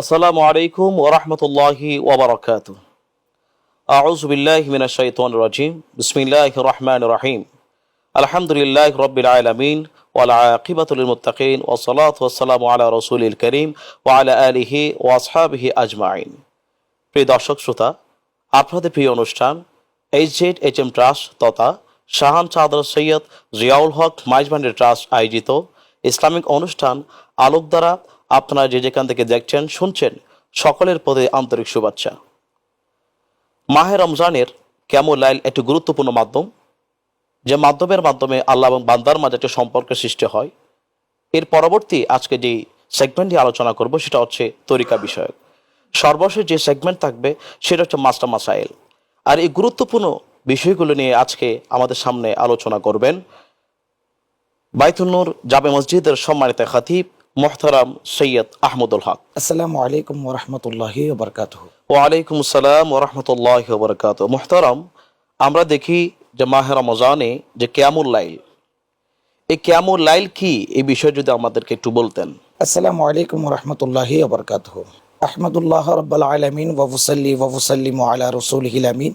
আসসালামু আলাইকুম ওরহমতুল্লাহি ওবরাকাত আউজ বিল্লাহ মিনা শৈতন রাজিম। বিসমিল্লাহ রহমান রহিম। আলহামদুলিল্লাহ রব্বিল আলমিন ওয়ালা আকিবাতুল মুত্তাকিন ও সালাত ওসালাম আলা রসুলিল করিম ওয়ালা আলিহি ও আসহাবিহি আজমাইন। প্রিয় দর্শক শ্রোতা, আপনাদের প্রিয় অনুষ্ঠান H Z H M trust তথা শাহান চাদর সৈয়দ জিয়াউল হক মাইজবান্ডের ট্রাস্ট আয়োজিত ইসলামিক অনুষ্ঠান আলোক দ্বারা আপনারা যে যেখান থেকে দেখছেন, শুনছেন, সকলের প্রতি আন্তরিক শুভেচ্ছা। মাহে রমজানের কেমন লাইল একটি গুরুত্বপূর্ণ মাধ্যম, যে মাধ্যমের মাধ্যমে আল্লাহ এবং বান্দার মাঝে একটা সম্পর্কের সৃষ্টি হয়। এর পরবর্তী আজকে যেই সেগমেন্ট নিয়ে আলোচনা করব, সেটা হচ্ছে তরিকা বিষয়ক। সর্বশেষ যে সেগমেন্ট থাকবে, সেটা হচ্ছে মাস্টার মাসাইল আর এই গুরুত্বপূর্ণ বিষয়গুলো নিয়ে আজকে আমাদের সামনে আলোচনা করবেন। বাইতুন্নুর জামে মসজিদের সম্মানিত খাতিব মোহতারাম সৈয়দ আহমদুল হক। আসসালামু আলাইকুম ওরহমতুল্লাহি বরকাত ওয়ালাইকুম আসসালাম ওরহমতুল্লাহ বরকাত মোহতারাম আমরা দেখি যে মাহে রমজানে যে ক্যামুল লাইল। এই ক্যামুল লাইল কি? এই বিষয়ে যদি আমাদেরকে একটু বলতেন। আসসালামু আলাইকুম ওরহমতুল্লাহি বরকাত আহমদুল্লাহ রব্বাল আলমিন ওয়ুসল্লি ওয়ুসল্লিম আলা রসুল হিলামিন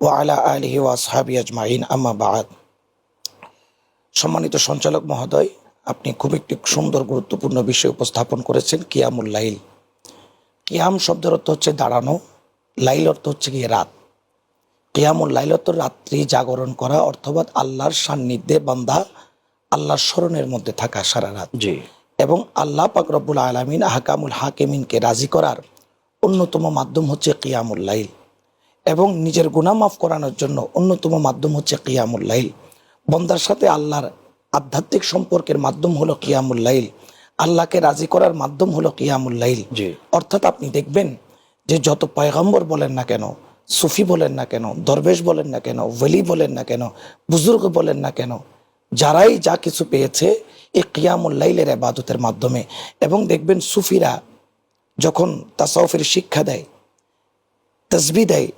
ও আলা আলহি ও আসহাবি আজমাইন আম্মা বাদ। সম্মানিত সঞ্চালক মহোদয় আপনি খুব একটি সুন্দর গুরুত্বপূর্ণ বিষয় উপস্থাপন করেছেন কিয়ামুল লাইল। কিয়াম শব্দের অর্থ হচ্ছে দাঁড়ানো লাইল অর্থ হচ্ছে গিয়ে রাত। কিয়ামুল লাইল অর্থ রাত্রি জাগরণ করা অর্থাৎ আল্লাহর সান্নিধ্যে বান্দা আল্লাহর স্মরণের মধ্যে থাকা সারা রাত। জি। এবং আল্লাহ পাক রব্বুল আলমিন আহকামুল হাকিমিনকে রাজি করার অন্যতম মাধ্যম হচ্ছে কিয়ামুল লাইল। এবং নিজের গুনাহ মাফ করানোর জন্য অন্যতম মাধ্যম হচ্ছে কিয়ামুল লাইল। বন্দার সাথে আল্লাহর আধ্যাত্মিক সম্পর্কের মাধ্যম হলো কিয়ামুল লাইল। আল্লাহকে রাজি করার মাধ্যম হলো কিয়ামুল লাইল। জি। অর্থাৎ আপনি দেখবেন যে যত পয়গম্বর বলেন না কেন সুফি বলেন না কেন দরবেশ বলেন না কেন ওলি বলেন না কেন বুজুর্গ বলেন না কেন যারাই যা কিছু পেয়েছে এই কিয়ামুল লাইলের আবাদতের মাধ্যমে। এবং দেখবেন সুফিরা যখন তাসাউফের শিক্ষা দেয় তসবি দেয়।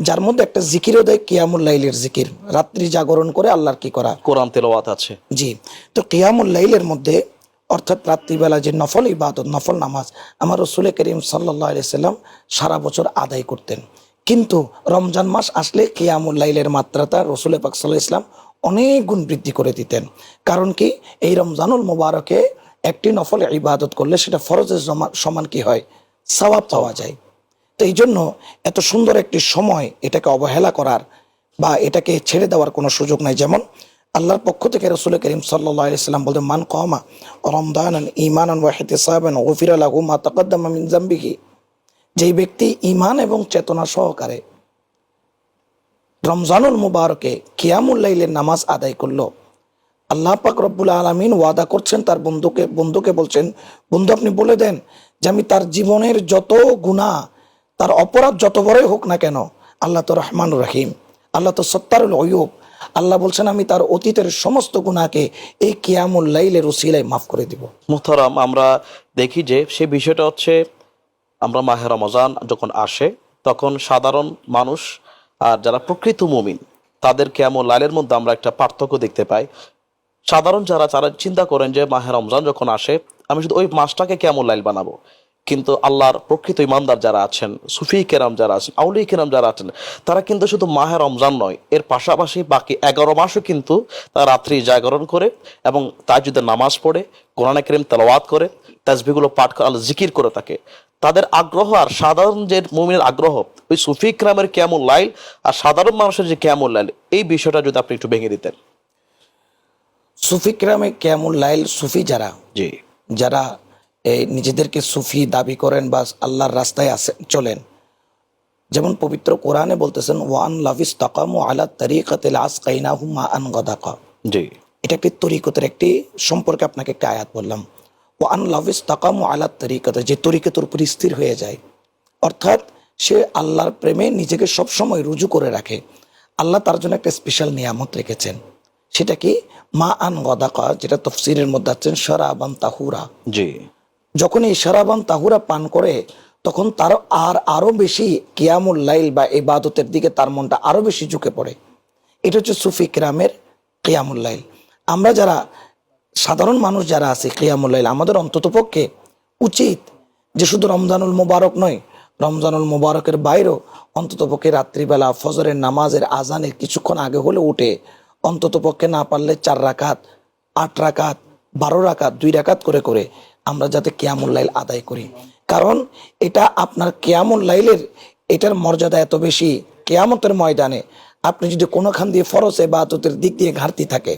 যার মধ্যে একটা জিকিরও দেয় কিয়ামুল লাইলের জিকির। রাত্রি জাগরণ করে আল্লাহর কি করা? কোরআন তেলাওয়াত আছে। জি। তো কিয়ামুল লাইলের মধ্যে অর্থাৎ রাত্রিবেলা যে নফল ইবাদত নফল নামাজ আমার রসুল করিম সাল্লাহ সাল্লাম সারা বছর আদায় করতেন। কিন্তু রমজান মাস আসলে কিয়ামুল লাইলের মাত্রাটা রসুল পাক সাল্লাহ ইসলাম অনেক গুণ বৃদ্ধি করে দিতেন। কারণ কি? এই রমজানুল মুবারকে একটি নফল ইবাদত করলে সেটা ফরজের জমা- সমান কি হয়? সওয়াব পাওয়া যায়। তো এই জন্য এত সুন্দর একটি সময় এটাকে অবহেলা করার বা এটাকে ছেড়ে দেওয়ার কোনো সুযোগ নাই। যেমন আল্লাহর পক্ষ থেকে রসুল করিম সাল্লাম বলতে মান কমা রমদান ইমান ওয়াহিসাবেন ওফির আলাহু মা তকদ্দামা যেই ব্যক্তি ইমান এবং চেতনা সহকারে রমজানুল মুবারকে কিয়ামুল লাইলের নামাজ আদায় করল, আল্লাহ পাক রব্বুল আলমিন ওয়াদা করছেন তার বন্ধুকে বন্ধুকে বলছেন, বন্ধু, আপনি বলে দেন যে আমি তার জীবনের যত গুণা তার অপরাধ যত বড়ই হোক না কেন, আল্লাহ তো রহমান রহিম, আল্লাহ তো সত্তারুল অয়ুব আল্লাহ বলছেন, আমি তার অতীতের সমস্ত গুণাকে এই কিয়ামুল লাইলের উসিলায় মাফ করে দিব। মোহতারাম, আমরা দেখি যে সেই বিষয়টা হচ্ছে, আমরা মাহে রমজান যখন আসে, তখন সাধারণ মানুষ আর যারা প্রকৃত মুমিন, তাদের কেমন লাইলের মধ্যে আমরা একটা পার্থক্য দেখতে পাই। সাধারণ যারা, তারা চিন্তা করেন যে মাহে রমজান যখন আসে, আমি শুধু ওই মাসটাকে কেমন লাইল বানাবো। কিন্তু আল্লাহর প্রকৃত ইমানদার যারা আছেন সুফি কেরাম যারা আছেন আউলি কেরাম যারা আছেন তারা কিন্তু শুধু মাহে রমজান নয় এর পাশাপাশি বাকি এগারো মাসও কিন্তু তারা রাত্রি জাগরণ করে এবং যদি নামাজ পড়ে কোরআনে করিম তেলাওয়াত করে তাজবিগুলো পাঠ করে আল্লাহ জিকির করে থাকে। তাদের আগ্রহ আর সাধারণ যে মুমিনের আগ্রহ ওই সুফি ক্রামের কেমন লাইল আর সাধারণ মানুষের যে কেমন লাইল এই বিষয়টা যদি আপনি একটু ভেঙে দিতেন। সুফি ক্রামে কিয়ামুল লাইল সুফি যারা জি। যারা এই নিজেদেরকে সুফি দাবি করেন বা আল্লাহর রাস্তায় আসেন চলেন। যেমন পবিত্র কোরআনে বলতেছেন ওয়ান লাভিস তাকামু আলা তরিকাতিল আসকাইনা হুমা আন গদাকা। জি। এটা একটি তরিকতের একটি সম্পর্কে আপনাকে একটা আয়াত বললাম। ওয়ান লাভিস তাকামু আলা তরিকতে যে তরিকতের উপর স্থির হয়ে যায়। অর্থাৎ সে আল্লাহর প্রেমে নিজেকে সবসময় রুজু করে রাখে। আল্লাহ তার জন্য একটা স্পেশাল নিয়ামত রেখেছেন। সেটা কি? মা আন গদাকা যেটা তফসিরের মধ্যে আছেন সরা সরাবান তাহুরা। জি। যখন এই সারাবান তাহুরা পান করে, তখন তার আর আরও বেশি কিয়ামুল লাইল বা ইবাদতের দিকে তার মনটা আরও বেশি ঝুঁকে পড়ে। এটা হচ্ছে সুফি কিরামের কিয়ামুল লাইল। আমরা যারা, সাধারণ মানুষ যারা আছে কিয়ামুল লাইল, আমাদের অন্তত পক্ষে উচিত যে শুধু রমজানুল মোবারক নয়, রমজানুল মোবারকের বাইরেও অন্ততপক্ষে রাত্রিবেলা, ফজরের নামাজের আজানের কিছুক্ষণ আগে হলে উঠে অন্ততপক্ষে না পারলে চার রাকাত, আট রাকাত, বারো রাকাত, দুই রাকাত করে করে আমরা যাতে কেয়ামুল লাইল আদায় করি। কারণ এটা আপনার কেয়ামুল লাইলের এটার মর্যাদা এত বেশি কেয়ামতের ময়দানে। আপনি যদি কোনোখান দিয়ে ফরজ এবাদতের দিক দিয়ে ঘাটতি থাকে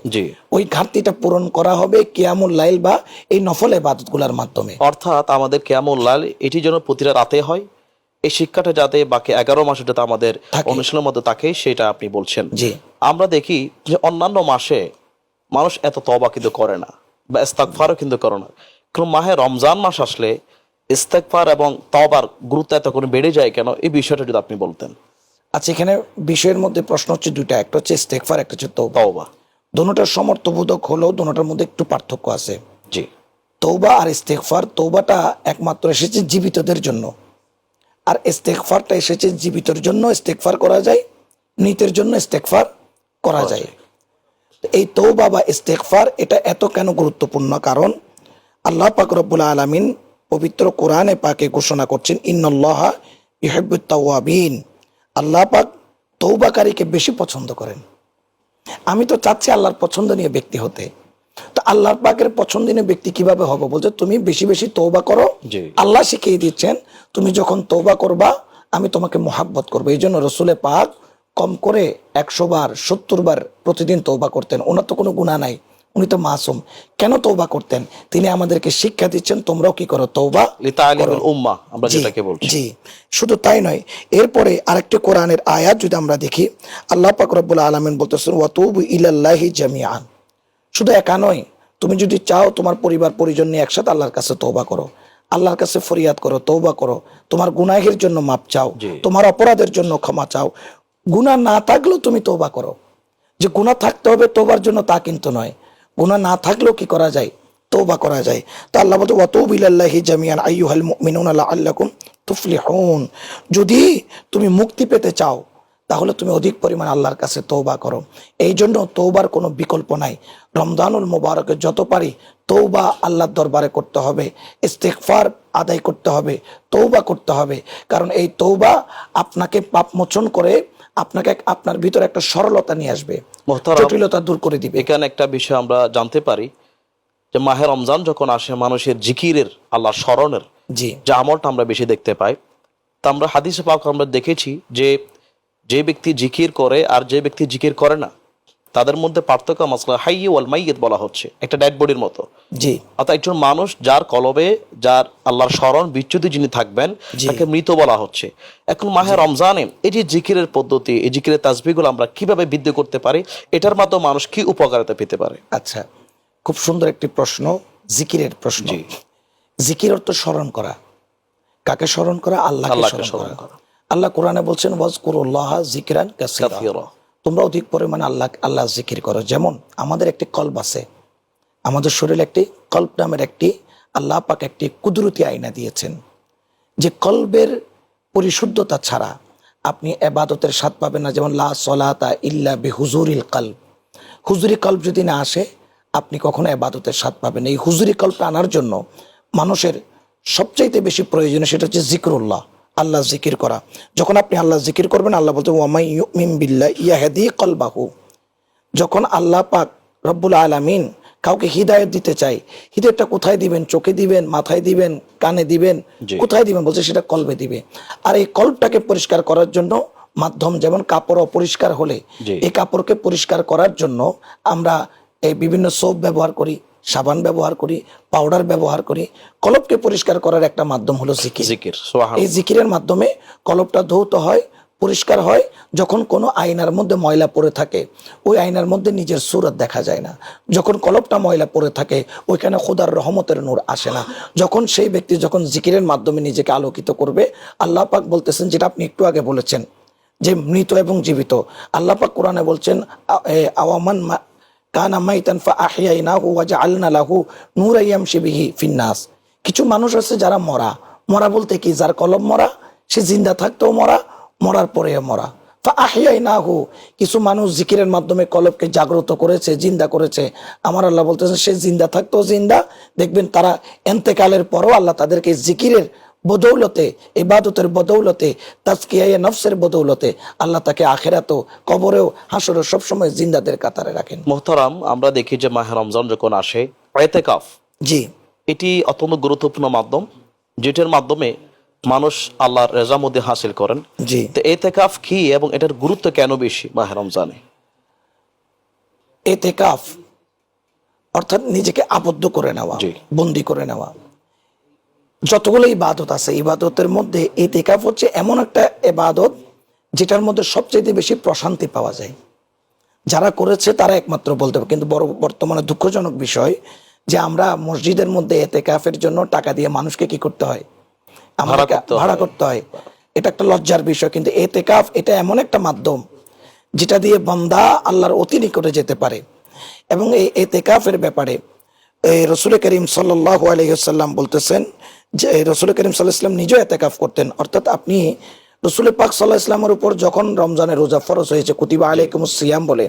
ওই ঘাটতিটা পূরণ করা হবে কিয়ামুল লাইল বা এই নফল এবাদতগুলার মাধ্যমে। অর্থাৎ আমাদের কেমন লাল এটি যেন প্রতিটা রাতে হয় এই শিক্ষাটা যাতে বাকি এগারো মাসে যাতে আমাদের মধ্যে থাকে সেটা আপনি বলছেন। জি। আমরা দেখি যে অন্যান্য মাসে মানুষ এত তবা কিন্তু করে না বা ইস্তাকফারও কিন্তু করে না। কিন্তু মাহে রমজান মাস আসলে ইস্তেকফার এবং তবার গুরুত্ব এত করে বেড়ে যায় কেন? এই বিষয়টা যদি আপনি বলতেন। আচ্ছা এখানে বিষয়ের মধ্যে প্রশ্ন হচ্ছে দুইটা। একটা হচ্ছে ইস্তেগফার একটা হচ্ছে তওবা। দোনোটার সমর্থবোধক হলেও দোনোটার মধ্যে একটু পার্থক্য আছে। জি। তৌবা আর ইস্তেগফার তৌবাটা একমাত্র এসেছে জীবিতদের জন্য। আর ইস্তেগফারটা এসেছে জীবিতর জন্য ইস্তেগফার করা যায় নিতের জন্য ইস্তেগফার করা যায়। এই তৌবা বা ইস্তেগফার এটা এত কেন গুরুত্বপূর্ণ? কারণ আল্লাহ পাক রব্বুল আলামিন পবিত্র কোরআনে পাকে ঘোষণা করছেন ইন্নাল্লাহ ইহিব্বুত তাওয়াবিন। আল্লাহ পাক তৌবাকারীকে বেশি পছন্দ করেন। আমি তো চাচ্ছি আল্লাহর পছন্দনীয় ব্যক্তি হতে। তো আল্লাহর পাকের পছন্দনীয় ব্যক্তি কীভাবে হব? বলছে তুমি বেশি বেশি তৌবা করো। আল্লাহ শিখিয়ে দিচ্ছেন তুমি যখন তৌবা করবা আমি তোমাকে মোহাব্বত করব। এই জন্য রসুলে পাক কম করে একশো বার সত্তর বার প্রতিদিন তৌবা করতেন। ওনার তো কোনো গুণা নাই। উনি তো মাসুম। কেন তৌবা করতেন? তিনি আমাদেরকে শিক্ষা দিচ্ছেন তোমরাও কি করো? তৌবা উম্মা আমরা যেটাকে বলছি। জি। শুধু তাই নয় এরপরে আরেকটি কোরআনের আয়াত যদি আমরা দেখি আল্লাহ পাক রব্বুল আলামিন বলতেছেন ওয়াতুবু ইলাল্লাহি জামিআন। শুধু একা নয় তুমি যদি চাও তোমার পরিবার পরিজন নিয়ে একসাথে আল্লাহর কাছে তৌবা করো আল্লাহর কাছে ফরিয়াদ করো তৌবা করো তোমার গুনাহের জন্য মাপ চাও তোমার অপরাধের জন্য ক্ষমা চাও গুনাহ না থাকলেও তুমি তৌবা করো। যে গুনাহ থাকতে হবে তোবার জন্য তা কিন্তু নয় গুনাহ না থাকলেও কি করা যায়? তৌবা করা যায়। তো আল্লাহ বলতে ওয়াতুব ইলাল্লাহি জামিয়ান আইহাল মিনুন আল্লাহ আল্লাহ তুফলি হন যদি তুমি মুক্তি পেতে চাও, তাহলে তুমি অধিক পরিমাণ আল্লাহর কাছে তৌবা করো। এই জন্য তৌবার কোনো বিকল্প নাই। রমজানুল মোবারকে যত পারি তৌবা আল্লাহর দরবারে করতে হবে ইস্তেগফার আদায় করতে হবে তৌবা করতে হবে। কারণ এই তৌবা আপনাকে পাপ মোচন করে আপনাকে আপনার ভিতরে একটা সরলতা নিয়ে আসবে জটিলতা দূর করে দিবে। এখানে একটা বিষয় আমরা জানতে পারি যে মাহে রমজান যখন আসে মানুষের জিকিরের আল্লাহ স্মরণের জি। যে আমলটা আমরা বেশি দেখতে পাই তা আমরা হাদিসে পাক আমরা দেখেছি যে যে ব্যক্তি জিকির করে আর যে ব্যক্তি জিকির করে না তাদের মধ্যে পার্থক্য মাসলা হাই ওয়াল মাইয়েত বলা হচ্ছে একটা ডেড বডির মতো। জি। অর্থাৎ একজন মানুষ যার কলবে যার আল্লাহর স্মরণ বিচ্যুতি যিনি থাকবেন তাকে মৃত বলা হচ্ছে। এখন মাহে রমজানে এই যে জিকিরের পদ্ধতি এই জিকিরের তাসবিগুলো আমরা কীভাবে বৃদ্ধি করতে পারি এটার মাধ্যমে মানুষ কি উপকারিতা পেতে পারে? আচ্ছা খুব সুন্দর একটি প্রশ্ন জিকিরের প্রশ্ন। জি। জিকির অর্থ স্মরণ করা। কাকে স্মরণ করা? আল্লাহকে স্মরণ করা। আল্লাহ কোরআনে বলছেন ওয়াজকুরুল্লাহ জিকরান কাসীরা। তোমরা অধিক পরিমাণে আল্লাহ আল্লাহ জিকির করো। যেমন আমাদের একটি কল্প আছে। আমাদের শরীরে একটি কল্প নামের একটি আল্লাহ পাক একটি কুদরতি আয়না দিয়েছেন। যে কল্বের পরিশুদ্ধতা ছাড়া আপনি এবাদতের স্বাদ পাবেন না। যেমন, লা সলাতা ইল্লা বি হুজুরিল কল্ব হুজুরি কল্প যদি না আসে, আপনি কখনো এবাদতের স্বাদ পাবেন এই হুজুরি কল্পটা আনার জন্য মানুষের সবচাইতে বেশি প্রয়োজনীয় সেটা হচ্ছে জিকরুল্লাহ। আল্লাহ জিকির করা। যখন আপনি আল্লাহ জিকির করবেন আল্লাহ বলতে ওয়ামাই ইউমিন ইয়াহাদি কলবাহু। যখন আল্লাহ পাক রব্বুল আলামিন কাউকে হিদায়ত দিতে চাই হিদায়তটা কোথায় দিবেন? চোখে দিবেন? মাথায় দিবেন? কানে দিবেন? কোথায় দিবেন? বলছে সেটা কলবে দিবে। আর এই কল্পটাকে পরিষ্কার করার জন্য মাধ্যম যেমন কাপড় অপরিষ্কার হলে এই কাপড়কে পরিষ্কার করার জন্য আমরা এই বিভিন্ন সোপ ব্যবহার করি। সাবান ব্যবহার করি পাউডার ব্যবহার করি কলবকে পরিষ্কার করার একটা মাধ্যম হলো জিকির। জিকির এই জিকিরের মাধ্যমে কলবটা ধৌত হয় পরিষ্কার হয় যখন কোনো আয়নার মধ্যে ময়লা পড়ে থাকে ওই আয়নার মধ্যে নিজের সুরত দেখা যায় না। যখন কলবটা ময়লা পড়ে থাকে ওইখানে খোদার রহমতের নূর আসে না। যখন সেই ব্যক্তি যখন জিকিরের মাধ্যমে নিজেকে আলোকিত করবে আল্লাহ পাক বলতেছেন যেটা আপনি একটু আগে বলেছেন যে মৃত এবং জীবিত। আল্লাহ পাক কোরআনে বলছেন আওয়ামান ফা আহিয়াইনাহু ওয়া জাআলনা লাহু নূরা ইয়ামশি বিহি ফিন্নাস। কিছু মানুষ আছে যারা মরা। মরা বলতে কি? যার কলম মরা, সে জিন্দা থাকতেও মরা, মরার পরেও মরা। ফা আহিয়াইনাহু কিছু মানুষ জিকিরের মাধ্যমে কলবকে জাগ্রত করেছে, জিন্দা করেছে। আমার আল্লাহ বলতেছেন, সে জিন্দা থাকতেও জিন্দা। দেখবেন তারা এন্তেকালের পরও আল্লাহ তাদেরকে জিকিরের বদৌলতে ইবাদতের বদৌলতে তাজকিয়া নফসের বদৌলতে আল্লাহ তাকে আখেরাত কবরেও হাসরেও সবসময় জিন্দাদের কাতারে রাখেন। মোহতারাম আমরা দেখি যে মাহে রমজান যখন আসে এতেকাফ জি। এটি অত্যন্ত গুরুত্বপূর্ণ মাধ্যম যেটার মাধ্যমে মানুষ আল্লাহর রেজামুদ্দিন হাসিল করেন। জি। তো এতেকাফ কি এবং এটার গুরুত্ব কেন বেশি মাহে রমজানে? এতেকাফ অর্থাৎ নিজেকে আবদ্ধ করে নেওয়া জি। বন্দি করে নেওয়া। যতগুলো ইবাদত আছে ইবাদতের মধ্যে এতেকাফ হচ্ছে এমন একটা ইবাদত যেটার মধ্যে সবচেয়ে বেশি প্রশান্তি পাওয়া যায়। যারা করেছে তারা একমাত্র বলতে পারে। কিন্তু বড় বর্তমানে দুঃখজনক বিষয় যে আমরা মসজিদের মধ্যে এতেকাফের জন্য টাকা দিয়ে মানুষকে কি করতে হয়? আমাদেরকে। ভাড়া করতে হয়। এটা একটা লজ্জার বিষয়। কিন্তু এতেকাফ এটা এমন একটা মাধ্যম যেটা দিয়ে বন্দা আল্লাহর অতি নিকটে যেতে পারে। এবং এই এতেকাফের ব্যাপারে এই রসুল করিম সাল্লাহ আলহিহাল্লাম বলতেছেন যে রসুল করিম সাল্লাহ ইসলাম নিজেও এতেকাফ করতেন। অর্থাৎ আপনি রসুল পাক সাল্লাহ ইসলামের উপর যখন রমজানের রোজা ফরজ হয়েছে কুতিবা আলাইকুম সিয়াম বলে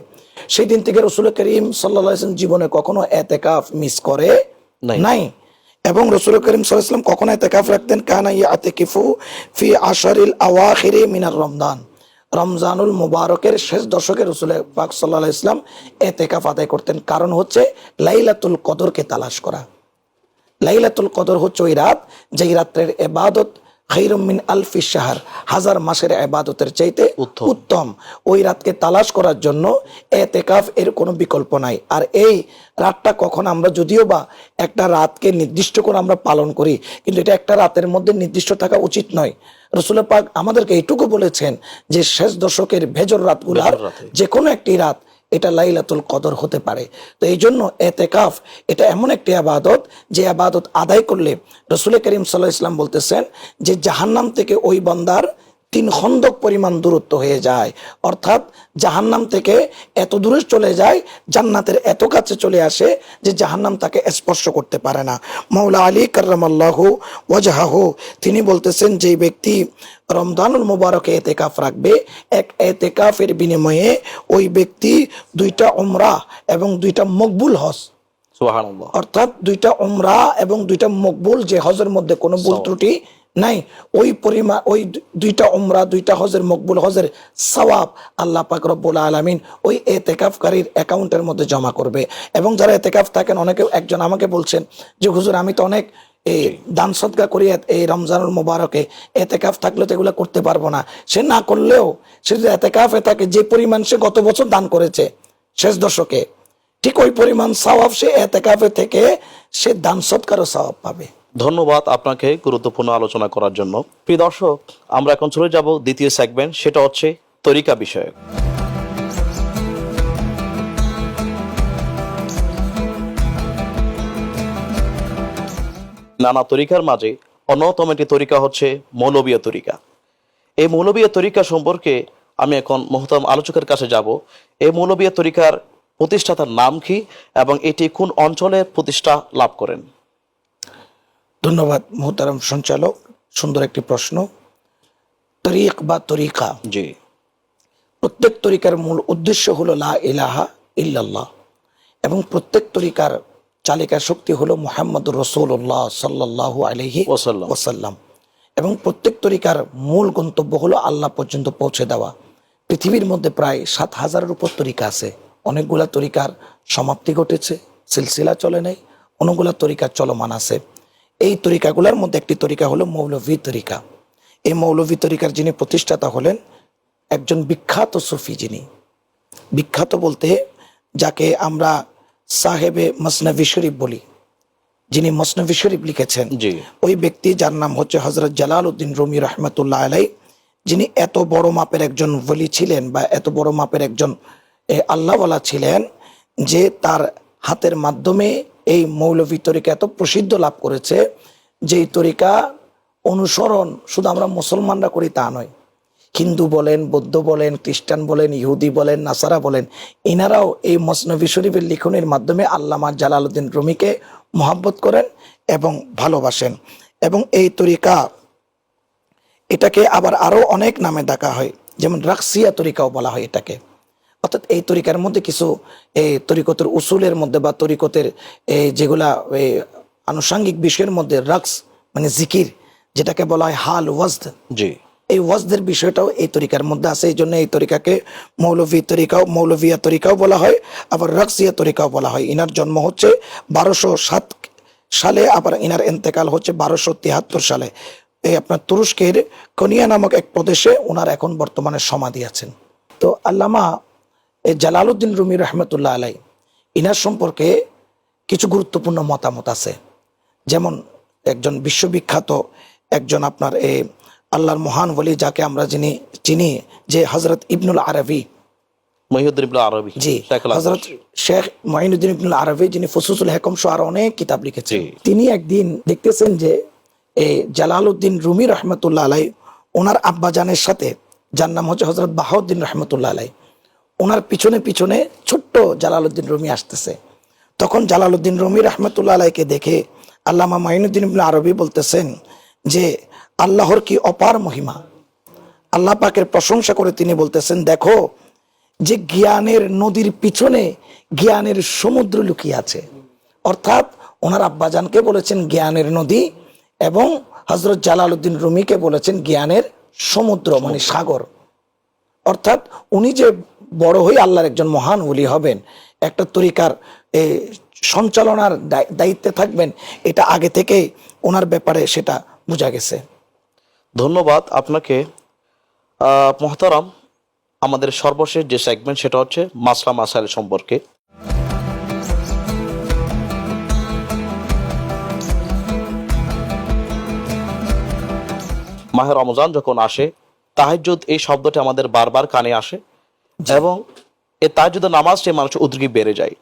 সেই দিন থেকে রসুল করিম সাল্লাহ ইসলাম জীবনে কখনো এতেকাফ মিস করে নাই। এবং রসুল করিম সাল্লাম কখনো এতেকাফ রাখতেন কানা ইয়াতেকিফু ফি আশারিল আওয়াখিরি মিনার রমজান। রমজানুল মুবারকের শেষ দশকে রসুল পাক সাল্লাহ ইসলাম এতেকাফ আদায় করতেন। কারণ হচ্ছে লাইলাতুল কদরকে তালাশ করা। লাইলাতুল কদর হচ্ছে ওই রাত যেই রাত্রের এবাদত খৈরমিন আলফি শাহর হাজার মাসের এবাদতের চাইতে উত্তম। ওই রাতকে তালাশ করার জন্য এতেকাফ এর কোনো বিকল্প নাই। আর এই রাতটা কখন আমরা যদিও বা একটা রাতকে নির্দিষ্ট করে আমরা পালন করি কিন্তু এটা একটা রাতের মধ্যে নির্দিষ্ট থাকা উচিত নয়। রসুল পাক আমাদেরকে এইটুকু বলেছেন যে শেষ দশকের ভেজর রাতগুলার যে কোনো একটি রাত এটা লাইলাতুল কদর হতে পারে। তো এই জন্য এতেকাফ, এটা এমন একটি আবাদত যে আবাদত আদায় করলে রসুল করিম সাল্লাহ ইসলাম বলতেছেন যে জাহান্নাম থেকে ওই বান্দার তিন খন্দক পরিমাণ দূরত্ব হয়ে যায়। অর্থাৎ জাহান্নাম থেকে এত দূরে চলে যায় জান্নাতের এত কাছে চলে আসে যে জাহান্নাম তাকে স্পর্শ করতে পারে না। মৌলা আলী কার্রামাল্লাহু ওয়াজাহাহু তিনি বলতেছেন যে ব্যক্তি রমজানুল মুবারকে এতেকাফ রাখবে এক এতেকাফের বিনিময়ে ওই ব্যক্তি দুইটা উমরা এবং দুইটা মকবুল হজ। অর্থাৎ দুইটা উমরা এবং দুইটা মকবুল যে হজের মধ্যে কোনো ভুল ত্রুটি নাই ওই পরিমাণ ওই দুইটা উমরা দুইটা হজের মকবুল হজের সওয়াব আল্লাহ পাক রব্বুল আলামিন ওই এতেকাফকারীর অ্যাকাউন্টের মধ্যে জমা করবে। এবং যারা এতেকাফ থাকেন অনেকে একজন আমাকে বলছেন যে হুজুর আমি তো অনেক এই দান সদকা করি এই রমজানুল মোবারকে। এতেকাফ থাকলে তো এগুলো করতে পারব না। সে না করলেও সে যদি এতেকাফে থাকে যে পরিমাণ সে গত বছর দান করেছে শেষ দশকে ঠিক ওই পরিমাণ সওয়াব সে এতেকাফে থেকে সে দান সৎকারও সওয়াব পাবে। ধন্যবাদ আপনাকে গুরুত্বপূর্ণ আলোচনা করার জন্য। প্রিয় দর্শক, আমরা এখন চলে যাব দ্বিতীয় সেগমেন্ট সেটা হচ্ছে তরিকা বিষয়ক। নানা তরিকার মাঝে অন্যতম একটি তরিকা হচ্ছে মৌলবীয় তরিকা। এই মৌলবীয় তরিকা সম্পর্কে আমি এখন মহতম আলোচকের কাছে যাব। এই মৌলবীয় তরিকার প্রতিষ্ঠাতার নাম কি এবং এটি কোন অঞ্চলে প্রতিষ্ঠা লাভ করেন? ধন্যবাদ মোহতারাম সঞ্চালক। সুন্দর একটি প্রশ্ন। তরিক বা তরিকা? জি। প্রত্যেক তরিকার মূল উদ্দেশ্য হলো লা ইলাহা ইল্লাল্লাহ। এবং প্রত্যেক তরিকার চালিকা শক্তি হলো মোহাম্মদ রসুল্লাহ সাল্লাল্লাহু আলহি। ওসাল্লাম এবং প্রত্যেক তরিকার মূল গন্তব্য হলো আল্লাহ পর্যন্ত পৌঁছে দেওয়া। পৃথিবীর মধ্যে প্রায় সাত হাজারের উপর তরিকা আছে। অনেকগুলা তরিকার সমাপ্তি ঘটেছে সিলসিলা চলে নেই অনেকগুলা তরিকার চলমান আছে। এই তরিকাগুলোর মধ্যে একটি তরিকা হলো মৌলভী তরিকা। এই মৌলভী তরিকার যিনি প্রতিষ্ঠাতা হলেন একজন বিখ্যাত সুফি যিনি। বিখ্যাত বলতে যাকে আমরা সাহেবে মসনবি শরীফ বলি যিনি মসনবি শরীফ লিখেছেন। ওই ব্যক্তি যার নাম হচ্ছে হজরত জালাল উদ্দিন রুমি রহমতুল্লাহ আলাই যিনি এত বড় মাপের একজন বলি ছিলেন বা এত বড় মাপের একজন এ, আল্লাহওয়ালা ছিলেন যে তার হাতের মাধ্যমে এই মৌলভী তরিকা এত প্রসিদ্ধ লাভ করেছে যে এই তরিকা অনুসরণ শুধু আমরা মুসলমানরা করি তা নয়। হিন্দু বলেন, বৌদ্ধ বলেন, খ্রিস্টান বলেন, ইহুদি বলেন, নাসারা বলেন, এনারাও এই মসনবী শরীফের লিখনের মাধ্যমে আল্লামা জালালউদ্দিন রুমিকে মহাব্বত করেন এবং ভালোবাসেন। এবং এই তরিকা, এটাকে আবার আরও অনেক নামে ডাকা হয়, যেমন রাক্সিয়া তরিকাও বলা হয় এটাকে। অর্থাৎ এই তরিকার মধ্যে কিছু এই তরিকতের উসুলের মধ্যে বা তরিকতের এই যেগুলা এই আনুষাঙ্গিক বিষয়ের মধ্যে রাক্স মানে জিকির যেটাকে বলা হয় হাল ওয়াজদ। জি। এই ওয়াজদের বিষয়টাও এই তরিকার মধ্যে আছে এই জন্য এই তরিকাকে মৌলভী তরিকাও মৌলভিয়া তরিকাও বলা হয় আবার রক্সিয়া তরিকাও বলা হয়। ইনার জন্ম হচ্ছে বারোশো সাত সালে আবার ইনার এন্তেকাল হচ্ছে বারোশো তিয়াত্তর সালে। এই আপনার তুরস্কের কনিয়া নামক এক প্রদেশে ওনার এখন বর্তমানে সমাধি আছেন। তো আল্লামা এই জালালউদ্দিন রুমি রহমতুল্লাহ আলাই ইনার সম্পর্কে কিছু গুরুত্বপূর্ণ মতামত আছে। যেমন একজন বিশ্ববিখ্যাত একজন আপনার এ আল্লাহর মহান বলি যাকে আমরা যিনি চিনি যে হজরত ইবনুল আরবি। জি শেখ আল হজরত শেখ মঈনুদ্দিন ইবনুল আরবি যিনি ফুসুসুল হেকম সহ অনেক কিতাব লিখেছেন। তিনি একদিন দেখতেছেন যে এই জালালউদ্দিন রুমি রহমতুল্লাহ আলাই ওনার আব্বাজানের সাথে যার নাম হচ্ছে হজরত বাহাউদ্দিন রহমতুল্লাহ আলাই ওনার পিছনে পিছনে ছোট্ট জালালউদ্দিন রুমি আসতেছে। তখন জালালউদ্দিন রুমি রহমতুল্লাহ আলাইকে দেখে আল্লামা মাইনুদ্দিন আরবি বলতেছেন যে, আল্লাহর কি অপার মহিমা? আল্লাহ পাকের প্রশংসা করে তিনি বলতেছেন, দেখো, যে জ্ঞানের নদীর পিছনে জ্ঞানের সমুদ্র লুকিয়ে আছে। অর্থাৎ ওনার আব্বাজানকে বলেছেন জ্ঞানের নদী এবং হজরত জালালউদ্দিন রুমিকে বলেছেন জ্ঞানের সমুদ্র মানে সাগর। অর্থাৎ উনি যে বড় হয়ে আল্লাহর একজন মহান ওলি হবেন। একটা তরিকার সঞ্চালনার দায়- দায়িত্বে থাকবেন। এটা আগে থেকেই ওনার ব্যাপারে সেটা বোঝা গেছে। ধন্যবাদ আপনাকে। মহতারাম, আমাদের সর্বশেষ যে সেগমেন্ট সেটা হচ্ছে মাসলা মাসাইল সম্পর্কে। মাহে রমজান যখন আসে, তাহাজ্জুদ এই শব্দটি আমাদের বারবার কানে আসে। এবং এই তাহাজ্জুদের নামাজটি মানুষের উদ্যোগী বেড়ে যায়।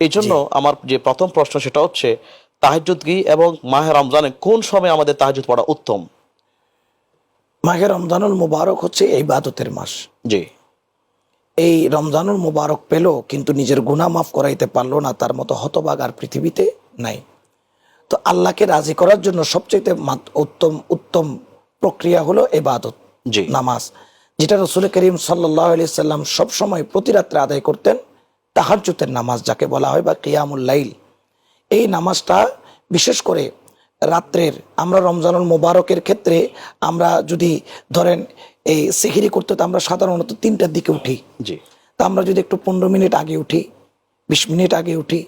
এই জন্য আমার যে প্রথম প্রশ্ন সেটা হচ্ছে তাহাজ্জুদ কি এবং মাহে রমজানে কোন সময় আমাদের তাহাজ্জুদ পড়া উত্তম? মাহে রমজানুল মুবারক হচ্ছে এই বাদতের মাস। জি। এই রমজানুল মুবারক পেল কিন্তু নিজের গুনাহ মাফ করাইতে পারল না তার মতো হতবাগ আর পৃথিবীতে নাই। তো আল্লাহকে রাজি করার জন্য সবচেয়ে উত্তম উত্তম প্রক্রিয়া হলো এবাদত জি। নামাজ। যেটা রসুল করিম সাল্লাহ আলি সাল্লাম সবসময় প্রতি রাত্রে আদায় করতেন তাহাজ্জুতের নামাজ যাকে বলা হয় বা কিয়ামুল লাইল। এই নামাজটা বিশেষ করে রাত্রের আমরা রমজানুল মোবারকের ক্ষেত্রে আমরা যদি ধরেন এই সেহিরি করতে তো আমরা সাধারণত তিনটার দিকে উঠি। জি। তা আমরা যদি একটু পনেরো মিনিট আগে উঠি বিশ মিনিট আগে উঠি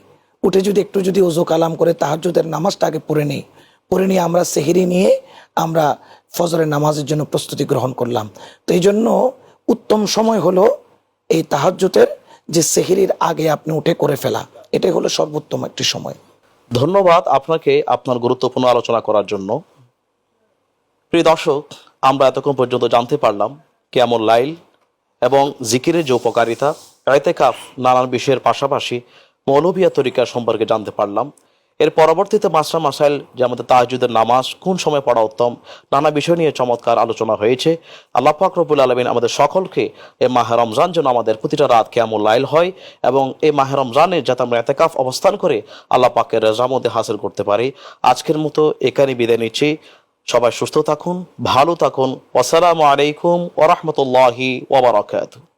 উঠে যদি একটু যদি ওজো কালাম করে তাহাজ্জুদের নামাজটা আগে পড়ে নিই পড়ে নিয়ে আমরা সেহেরি নিয়ে আমরা ফজরের নামাজের জন্য প্রস্তুতি গ্রহণ করলাম। তো এই জন্য উত্তম সময় হলো এই তাহাজ্জুদের যে সেহেরির আগে আপনি উঠে করে ফেলা। এটাই হলো সর্বোত্তম একটি সময়। ধন্যবাদ আপনাকে আপনার গুরুত্বপূর্ণ আলোচনা করার জন্য। প্রিয় দর্শক, আমরা এতক্ষণ পর্যন্ত জানতে পারলাম কেমন লাইল এবং জিকিরের যে উপকারিতা এতেকাফ নানান বিষয়ের পাশাপাশি মৌলভিয়া তরিকা সম্পর্কে জানতে পারলাম। এর পরবর্তীতে মাসরা মাসাইল যেমন তাহাজুদের নামাজ কোন সময় পড়া উত্তম নানা বিষয় নিয়ে চমৎকার আলোচনা হয়েছে। আল্লাহ রবুল আলমিন আমাদের সকলকে এই মাহে রমজান যেন আমাদের প্রতিটা রাত কেমন লাইল হয় এবং এই মাহে রমজানে যাতে আমরা এতেকাফ অবস্থান করে আল্লাহ পাকের রেজামদে হাসিল করতে পারি। আজকের মতো এখানে বিদায় নিচ্ছি। সবাই সুস্থ থাকুন, ভালো থাকুন। আসসালামু আলাইকুম ওরহমতুল্লাহি ওবরাকাতুহ